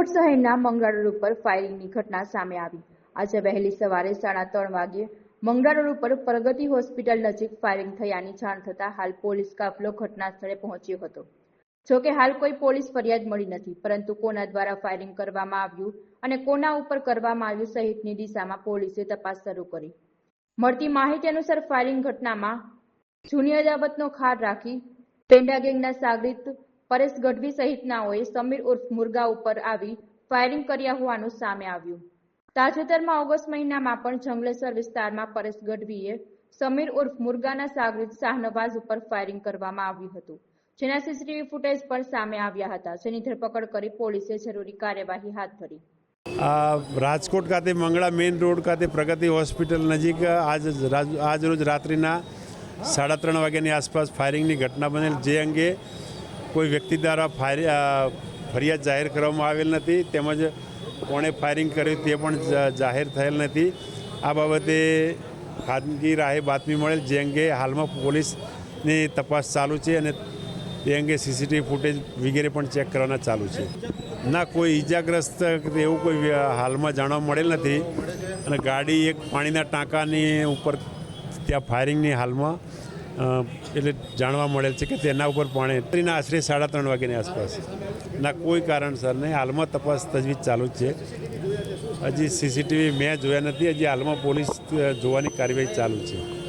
રાજકોટ શહેરના મંગળા રોડ ઉપર ફાયરિંગની ઘટના સામે આવી. આજે વહેલી સવારે સાડા ત્રણ વાગ્યે મંગળા રોડ ઉપર પ્રગતિ હોસ્પિટલ નજીક ફાયરિંગ થયાની જાણ થતાં હાલ પોલીસ કાફલો ઘટના સ્થળે પહોંચ્યો હતો. જો કે હાલ કોઈ પોલીસ ફરિયાદ મળી નથી, પરંતુ કોના દ્વારા ફાયરિંગ કરવામાં આવ્યું અને કોના ઉપર કરવામાં આવ્યું સહિતની દિશામાં પોલીસે તપાસ શરૂ કરી. મળતી માહિતી અનુસાર ફાયરિંગ ઘટનામાં જૂની અદાવતનો ખાર રાખી પેંડા ગેંગના સાગરીત પરેશ ગઢવી સહિતનાઓએ સમીર ઉર્ફ મુર્ગા ઉપર આવી ફાયરિંગ કર્યા હોવાનું સામે આવ્યું. તાજેતરમાં ઓગસ્ટ મહિનામાં પણ જંગલેસર વિસ્તારમાં પરેશ ગઢવીએ સમીર ઉર્ફ મુર્ગાના સાગરીત શાહનવાઝ ઉપર ફાયરિંગ કરવામાં આવ્યું હતું. જેના સીસીટીવી ફૂટેજ પણ સામે આવ્યા હતા. જેની ધરપકડ કરી પોલીસે જરૂરી કાર્યવાહી હાથ ધરી. રાજકોટ ખાતે મંગળા મેઇન રોડ ખાતે પ્રગતિ હોસ્પિટલ નજીક આજ આજ રોજ રાત્રિના સાડા ત્રણ વાગ્યાની આસપાસ ફાયરિંગની ઘટના બનેલ. જે અંગે કોઈ વ્યક્તિ દ્વારા ફરિયાદ જાહેર કરવામાં આવેલ નથી, તેમજ કોણે ફાયરિંગ કર્યું તે પણ જાહેર થયેલ નથી. આ બાબતે ખાનગી રાહે બાતમી મળેલ જે અંગે હાલમાં પોલીસની તપાસ ચાલુ છે અને તે અંગે સીસીટીવી ફૂટેજ વગેરે પણ ચેક કરવાના ચાલુ છે. ના, કોઈ ઈજાગ્રસ્ત એવું કોઈ હાલમાં જાણવા મળેલ નથી અને ગાડી એક પાણીના ટાંકાની ઉપર ત્યાં ફાયરિંગની હાલમાં એટલે જાણવા મળેલ છે કે તેના ઉપર પણ ત્રીના આશરે સાડા ત્રણ વાગ્યાની આસપાસ. ના, કોઈ કારણસર નહીં, હાલમાં તપાસ તજવીજ ચાલુ જ છે. હજી સીસીટીવી મેં જોયા નથી, હજી હાલમાં પોલીસ જોવાની કાર્યવાહી ચાલુ છે.